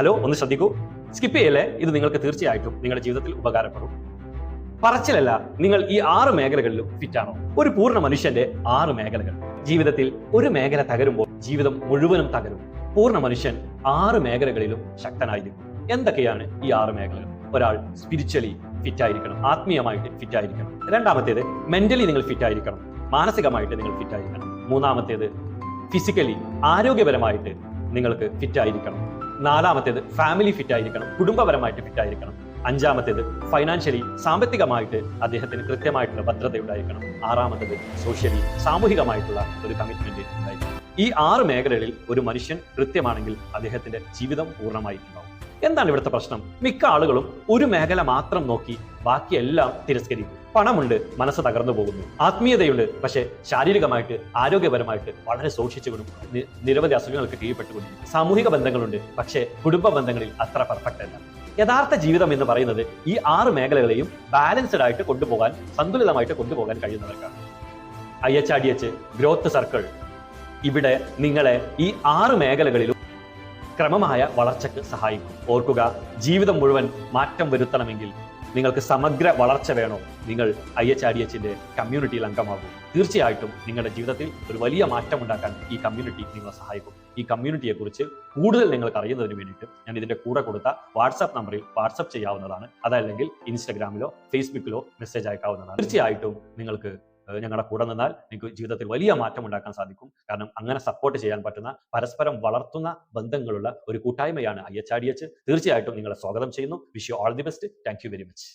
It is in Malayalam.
ഹലോ ഒന്ന് ശ്രദ്ധിക്കൂ. സ്കിപ്പ് ചെയ്യല്ലേ? ഇത് നിങ്ങൾക്ക് തീർച്ചയായിട്ടും നിങ്ങളുടെ ജീവിതത്തിൽ ഉപകാരപ്പെടും. പറച്ചിലല്ല നിങ്ങൾ ഈ ആറ് മേഖലകളിലും ഫിറ്റാണോ ഒരു പൂർണ മനുഷ്യന്റെ ആറ് മേഖലകൾ. ജീവിതത്തിൽ ഒരു മേഖല തകരുമ്പോൾ ജീവിതം മുഴുവനും തകരും. പൂർണ മനുഷ്യൻ ആറ് മേഖലകളിലും ശക്തനായിരിക്കും. എന്തൊക്കെയാണ് ഈ ആറ് മേഖലകൾ? ഒരാൾ സ്പിരിച്വലി ഫിറ്റ് ആയിരിക്കണം ആത്മീയമായിട്ട് ഫിറ്റ് ആയിരിക്കണം. രണ്ടാമത്തേത് മെന്റലി നിങ്ങൾ ഫിറ്റ് ആയിരിക്കണം മാനസികമായിട്ട് നിങ്ങൾ ഫിറ്റ് ആയിരിക്കണം. മൂന്നാമത്തേത് ഫിസിക്കലി ആരോഗ്യപരമായിട്ട് നിങ്ങൾക്ക് ഫിറ്റ് ആയിരിക്കണം. നാലാമത്തേത് ഫാമിലി ഫിറ്റ് ആയിരിക്കണം കുടുംബപരമായിട്ട് ഫിറ്റ് ആയിരിക്കണം. അഞ്ചാമത്തേത് ഫൈനാൻഷ്യലി സാമ്പത്തികമായിട്ട് അദ്ദേഹത്തിന് കൃത്യമായിട്ടുള്ള ഭദ്രത ഉണ്ടായിരിക്കണം ആറാമത്തേത് സോഷ്യലി സാമൂഹികമായിട്ടുള്ള ഒരു കമ്മിറ്റ്മെന്റ് ഉണ്ടായിരിക്കണം. ഈ ആറ് മേഖലകളിൽ ഒരു മനുഷ്യൻ കൃത്യമാണെങ്കിൽ അദ്ദേഹത്തിന്റെ ജീവിതം പൂർണമായിട്ടുണ്ടാവും. എന്താണ് ഇവിടുത്തെ പ്രശ്നം? മിക്ക ആളുകളും ഒരു മേഖല മാത്രം നോക്കി ബാക്കിയെല്ലാം തിരസ്കരിക്കും. പണമുണ്ട് മനസ്സ് തകർന്നു പോകുന്നു. ആത്മീയതയുണ്ട് പക്ഷേ ശാരീരികമായിട്ട് ആരോഗ്യപരമായിട്ട് വളരെ സൂക്ഷിച്ചുകൊണ്ടും നിരവധി അസുഖങ്ങൾക്ക് കീഴ്പ്പെട്ടുകൊണ്ടും സാമൂഹിക ബന്ധങ്ങളുണ്ട് പക്ഷേ കുടുംബ ബന്ധങ്ങളിൽ അത്ര പെർഫെക്റ്റ് അല്ല. യഥാർത്ഥ ജീവിതം എന്ന് പറയുന്നത് ഈ ആറ് മേഖലകളെയും ബാലൻസ്ഡ് ആയിട്ട് കൊണ്ടുപോകാൻ സന്തുലിതമായിട്ട് കൊണ്ടുപോകാൻ കഴിയുന്നവർക്കാണ്. I H R D H growth circle ഇവിടെ നിങ്ങളെ ഈ ആറ് മേഖലകളിലും ക്രമമായ വളർച്ചയ്ക്ക് സഹായിക്കും. ഓർക്കുക ജീവിതം മുഴുവൻ മാറ്റം വരുത്തണമെങ്കിൽ നിങ്ങൾക്ക് സമഗ്ര വളർച്ച വേണോ? നിങ്ങൾ ഐ എച്ച് ആർ ഡി എച്ചിന്റെ കമ്മ്യൂണിറ്റിയിൽ അംഗമാകും. തീർച്ചയായിട്ടും നിങ്ങളുടെ ജീവിതത്തിൽ ഒരു വലിയ മാറ്റം ഉണ്ടാക്കാൻ ഈ കമ്മ്യൂണിറ്റി നിങ്ങളെ സഹായിക്കും. ഈ കമ്മ്യൂണിറ്റിയെ കുറിച്ച് കൂടുതൽ നിങ്ങൾക്ക് അറിയുന്നതിന് വേണ്ടിയിട്ട് ഞാൻ ഇതിന്റെ കൂടെ കൊടുത്ത വാട്സാപ്പ് നമ്പറിൽ വാട്സപ്പ് ചെയ്യാവുന്നതാണ്. അതല്ലെങ്കിൽ ഇൻസ്റ്റാഗ്രാമിലോ ഫേസ്ബുക്കിലോ മെസ്സേജ് അയക്കാവുന്നതാണ്. തീർച്ചയായിട്ടും നിങ്ങൾക്ക് ഞങ്ങളുടെ കൂടെ നിന്നാൽ നിങ്ങൾക്ക് ജീവിതത്തിൽ വലിയ മാറ്റം ഉണ്ടാക്കാൻ സാധിക്കും. കാരണം അങ്ങനെ സപ്പോർട്ട് ചെയ്യാൻ പറ്റുന്ന പരസ്പരം വളർത്തുന്ന ബന്ധങ്ങളുള്ള ഒരു കൂട്ടായ്മയാണ് I H R D H തീർച്ചയായിട്ടും നിങ്ങളെ സ്വാഗതം ചെയ്യുന്നു. Wish you all the best thank very much